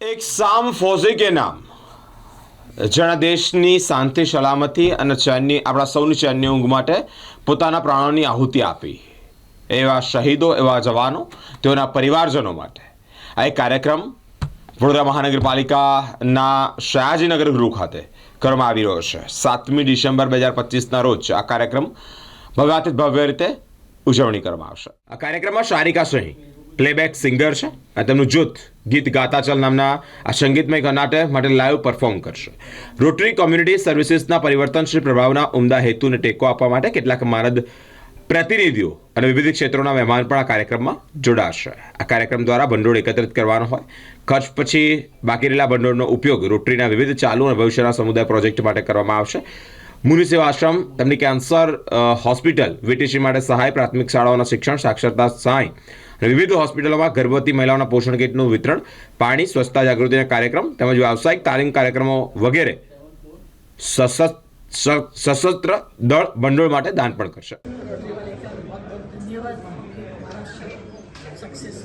એક સામ ફોઝે કે નામ જેણે દેશની શાંતિ, સલામતી અને ચેનની, આપણા સૌની ચેનની ઊંઘ માટે પોતાના પ્રાણોની આહુતિ આપી. એવા શહીદો, એવા જવાનો, તેઓના પરિવારજનો માટે. આ એક કાર્યક્રમ વડોદરા મહાનગરપાલિકાના સયાજીનગર ગૃહ ખાતે કરવામાં આવી રહ્યો છે. સાતમી ડિસેમ્બર બે હજાર પચીસના રોજ આ કાર્યક્રમ ભવ્યાતિત ભવ્ય રીતે ઉજવણી કરવામાં આવશે. આ કાર્યક્રમમાં શારિકા સિંહ પ્લેબેક સિંગર છે અને તેમનું જૂથ ગીત ગાતા ચલ નામના આ સંગીતમય કનાટે માટે લાઈવ પરફોર્મ કરશે. રોટરી કોમ્યુનિટી સર્વિસીસના પરિવર્તનશીલ પ્રભાવના ઉમદા હેતુને ટેકો આપવા માટે કેટલાક માનદ પ્રતિનિધિઓ અને વિવિધ ક્ષેત્રોના મહેમાન પણ આ કાર્યક્રમમાં જોડાશે. આ કાર્યક્રમ દ્વારા ભંડોળ એકત્રિત કરવાનો હોય. ખર્ચ પછી બાકી રહેલા ભંડોળનો ઉપયોગ રોટરીના વિવિધ ચાલુ અને ભવિષ્યના સમુદાય પ્રોજેક્ટ માટે કરવામાં આવશે. મુનિ સેવા આશ્રમ, તેમની કેન્સર હોસ્પિટલ, વીટીસી માટે સહાય, પ્રાથમિક શાળાઓના શિક્ષણ, સાક્ષરતા સહાય અને વિવિધ હોસ્પિટલોમાં ગર્ભવતી મહિલાઓના પોષણ કીટનું વિતરણ, પાણી, સ્વચ્છતા જાગૃતિના કાર્યક્રમ તેમજ વ્યાવસાયિક તાલીમ કાર્યક્રમો વગેરે સશસ્ત્ર દળ ભંડોળ માટે દાન પણ કરશે ધન્યવાદ કે અમારા સક્સેસ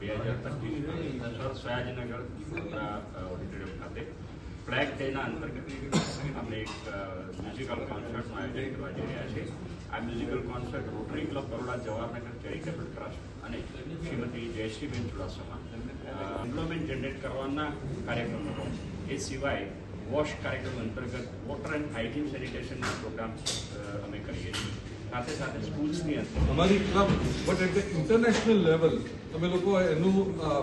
બે હજાર સયાજીનગર ઓડિટોરિયમ ખાતે ફ્લેગ ડેના અંતર્ગત આપણે એક મ્યુઝિકલ કોન્સર્ટનું આયોજન કરવા જઈ રહ્યા છીએ. આ musical concert rotary club Baroda Jawaharnagar charitable trust અને શ્રીમતી જયશ્રીબેન ચુડાસમા એમ્પ્લોયમેન્ટ જનરેટ કરવાના કાર્યક્રમો એ સિવાય વોશ કાર્યક્રમ અંતર્ગત વોટર એન્ડ હાઇજીન સેનિટેશનના પ્રોગ્રામ અમે કરીએ છીએ. સાથે સાથે સ્કૂલ્સની અંદર અમારી club but at the international level અમે લોકો એનું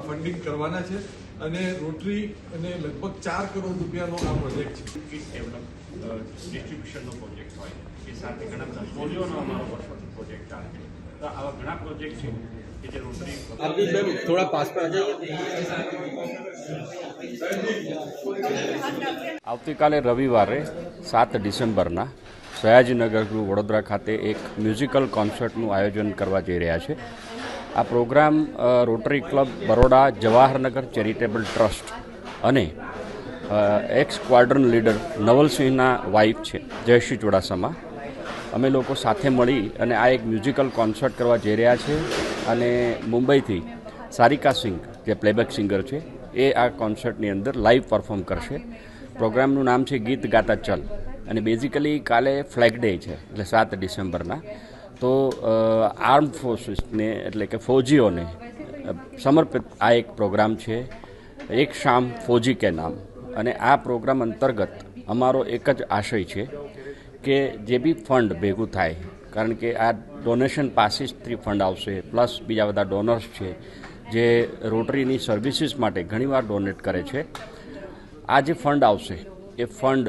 ફંડિંગ કરવાના છે અને રોટરી અને લગભગ ચાર કરોડ રૂપિયાનો આ પ્રોજેક્ટ છે. કિટ ડેવલપ ડિસ્ટ્રીબ્યુશનનો પ્રોજેક્ટ હોય એ સાથે ઘણા બધા પોલિયોનો અમારો પ્રોજેક્ટ ચાલે છે. તો આવા ઘણા પ્રોજેક્ટ છે કે જે રોટરી આવતીકાલે રવિવારે સાત ડિસેમ્બરના સયાજીનગર ગૃહ વડોદરા ખાતે એક મ્યુઝિકલ કોન્સર્ટનું આયોજન કરવા જઈ રહ્યા છે. આ program rotary club, Baroda, Jawaharnagar charitable trust અને એક્સ સ્ક્વાડ્રન લીડર નવલસિંહના વાઇફ છે, જયશ્રી ચુડાસમા. અમે લોકો સાથે મળી અને આ એક મ્યુઝિકલ કોન્સર્ટ કરવા જઈ રહ્યા છે અને મુંબઈથી સારિકા સિંઘ, જે પ્લેબેક સિંગર છે, એ આ કોન્સર્ટની અંદર લાઈવ પરફોર્મ કરશે. પ્રોગ્રામનું નામ છે ગીત ગાતા ચલ. અને બેઝિકલી કાલે ફ્લેગ ડે છે, એટલે સાત ડિસેમ્બરના. તો આર્મ ફોર્સીસને એટલે કે ફોજીઓને સમર્પિત આ એક પ્રોગ્રામ છે, એક શામ ફોજી કે નામ. અને આ પ્રોગ્રામ અંતર્ગત અમારો એક જ આશય છે કે જે બી ફંડ ભેગું થાય, કારણ કે આ ડોનેશન પાસીસથી ફંડ આવશે પ્લસ બીજા બધા ડોનર્સ છે, જે રોટરીની સર્વિસીસ માટે ઘણીવાર ડોનેટ કરે છે. આ જે ફંડ આવશે, એ ફંડ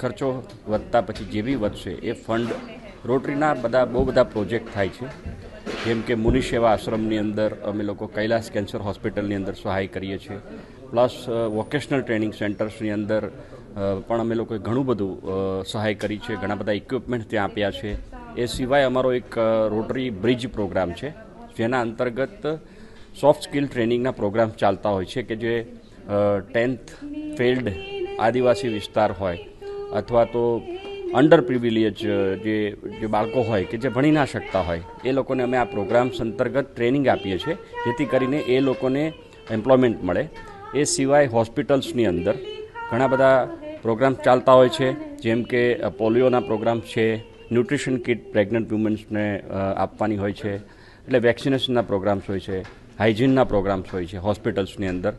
ખર્ચો વધતા પછી જે બી વધશે એ ફંડ રોટરીના બધા બહુ બધા પ્રોજેક્ટ થાય છે. જેમ કે મુનિ સેવા આશ્રમની અંદર અમે લોકો કૈલાસ કેન્સર હોસ્પિટલની અંદર સહાય કરીએ છીએ. પ્લસ વોકેશનલ ટ્રેનિંગ સેન્ટર્સની અંદર પણ અમે લોકોએ ઘણું બધું સહાય કરી છે, ઘણા બધા ઇક્વિપમેન્ટ ત્યાં આપ્યા છે. એ સિવાય અમારો એક રોટરી બ્રિજ પ્રોગ્રામ છે, જેના અંતર્ગત સોફ્ટ સ્કિલ ટ્રેનિંગના પ્રોગ્રામ ચાલતા હોય છે કે જે ટેન્થ ફેલ્ડ આદિવાસી વિસ્તાર હોય અથવા તો અંડર પ્રિવિલેજ જે જે બાળકો હોય કે જે ભણી ના શકતા હોય, એ લોકોને અમે આ પ્રોગ્રામ્સ અંતર્ગત ટ્રેનિંગ આપીએ છીએ, જેથી કરીને એ લોકોને એમ્પ્લોયમેન્ટ મળે. એ સિવાય હોસ્પિટલ્સની અંદર ઘણા બધા પ્રોગ્રામ્સ ચાલતા હોય છે, જેમ કે પોલિયોના પ્રોગ્રામ્સ છે ન્યુટ્રિશન કિટ પ્રેગ્નન્ટ વુમન્સને આપવાની હોય છે, એટલે વેક્સિનેશનના પ્રોગ્રામ્સ હોય છે હાઇજીનના પ્રોગ્રામ્સ હોય છે હોસ્પિટલ્સની અંદર.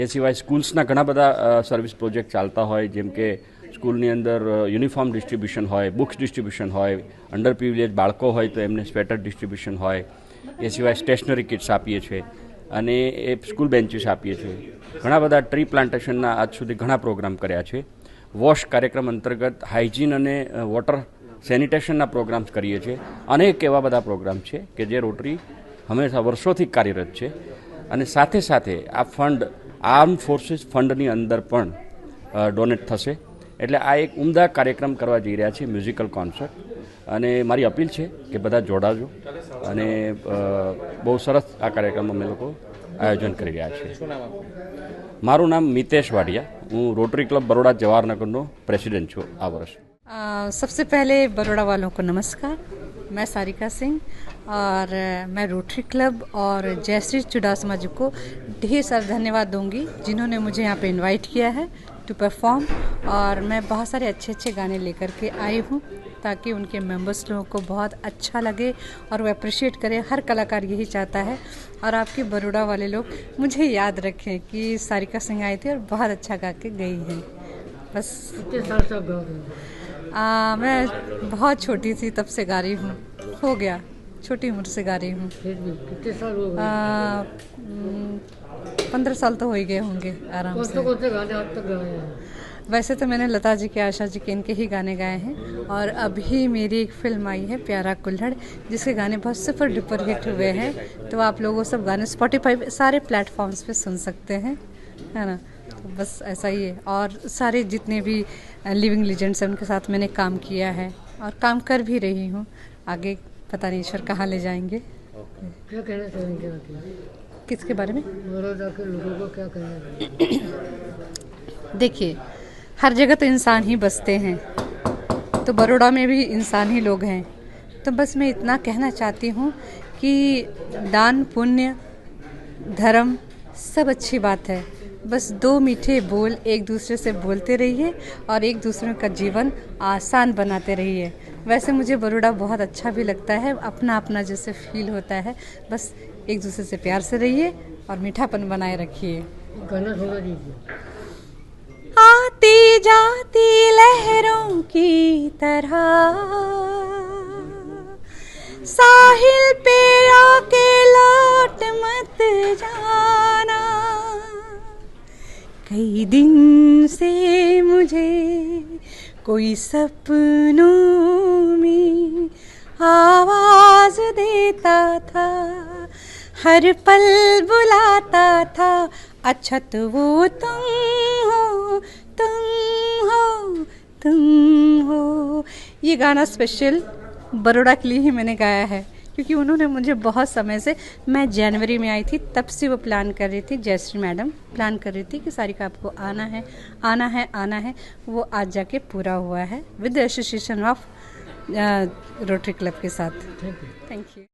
એ સિવાય સ્કૂલ્સના ઘણા બધા સર્વિસ પ્રોજેક્ટ ચાલતા હોય, જેમ કે સ્કૂલની અંદર યુનિફોર્મ ડિસ્ટ્રીબ્યુશન હોય, બુક્સ ડિસ્ટ્રીબ્યુશન હોય અંડર પ્રિવિલેજ બાળકો હોય તો એમને સ્વેટર ડિસ્ટ્રીબ્યુશન હોય, એ સિવાય સ્ટેશનરી કિટ્સ આપીએ છીએ અને એ સ્કૂલ બેન્ચીસ આપીએ છીએ. ઘણા બધા ટ્રી પ્લાન્ટેશનના આજ સુધી ઘણા પ્રોગ્રામ કર્યા છે. વોશ કાર્યક્રમ અંતર્ગત હાઇજીન અને વોટર સેનિટેશનના પ્રોગ્રામ્સ કરીએ છીએ. અનેક એવા બધા પ્રોગ્રામ છે કે જે રોટરી હંમેશા વર્ષોથી કાર્યરત છે. અને સાથે સાથે આ ફંડ આર્મ ફોર્સીસ ફંડની અંદર પણ ડોનેટ થશે. એટલે આ એક ઉમદા કાર્યક્રમ કરવા જઈ રહ્યા છે મ્યુઝિકલ કોન્સર્ટ અને મારી અપીલ છે કે બધા જોડાજો અને અ, બહુ સરસ આ કાર્યક્રમ અમે લોકો આયોજન કરી રહ્યા છીએ મારું નામ મિતેશ વાડિયા હું રોટરી ક્લબ બરોડા જવાહરનગરનો પ્રેસિડેન્ટ છું આ વર્ષ आ, सबसे पहले बड़ोड़ा वालों को नमस्कार मैं सारिका सिंह और अ, मैं रोटरी क्लब और जयश्री चुडासमा जी को ढेर सारा धन्यवाद दूंगी जिन्होंने मुझे यहाँ पे इनवाइट किया है टू परफॉर्म और मैं बहुत सारे अच्छे अच्छे गाने लेकर के आई हूँ ताकि उनके मेंबर्स लोगों को बहुत अच्छा लगे और वो अप्रिशिएट करें। हर कलाकार यही चाहता है और आपके बड़ोड़ा वाले लोग मुझे याद रखें कि सारिका सिंह आई थी और बहुत अच्छा गा के गई हैं। बस। आ, मैं बहुत छोटी थी तब से गा रही हूँ। हो गया छोटी उम्र से गा रही हूँ। कितने साल हो गए? पंद्रह साल तो हो ही गए होंगे आराम से कौन से गाने आज तक गाए हैं? वैसे तो मैंने लता जी के आशा जी के इनके ही गाने गाए हैं। और अभी मेरी एक फ़िल्म आई है प्यारा कुल्हड़ जिसके गाने बहुत सुपर डुपर हिट हुए हैं। तो आप लोग वो सब गाने स्पॉटिफाई सारे प्लेटफॉर्म्स पे सुन सकते हैं है ना? तो बस ऐसा ही है। और सारे जितने भी लिविंग लीजेंड्स हैं उनके साथ मैंने काम किया है। और काम कर भी रही हूँ। आगे पता नहीं ईश्वर कहाँ ले जाएँगे। क्या कहना चाहेंगे किसके बारे में? के लोगों को क्या कहना देखिए हर जगह तो इंसान ही बसते हैं। तो बड़ोड़ा में भी इंसान ही लोग हैं। तो बस मैं इतना कहना चाहती हूँ कि दान पुण्य धर्म सब अच्छी बात है। बस दो मीठे बोल एक दूसरे से बोलते रहिए और एक दूसरे का जीवन आसान बनाते रहिए। वैसे मुझे बड़ोड़ा बहुत अच्छा भी लगता है अपना अपना जैसे फील होता है। बस एक दूसरे से प्यार से रहिए और मीठापन बनाए रखिए। गाना सुना दीजिए। आती जाती लहरों की तरह साहिल पे आके लौट मत जाना। कई दिन से मुझे कोई सपनों में आवाज़ देता था। हर पल बुलाता था अच्छा तो वो तुम हो तुम हो तुम हो। ये गाना स्पेशल बड़ोड़ा के लिए ही मैंने गाया है क्योंकि उन्होंने मुझे बहुत समय से मैं जनवरी में आई थी तब से वो प्लान कर रही थी जयश्री मैडम प्लान कर रही थी कि सारिका आपको आना है आना है आना है। वो आज जाके पूरा हुआ है with association of rotary club के साथ। Thank you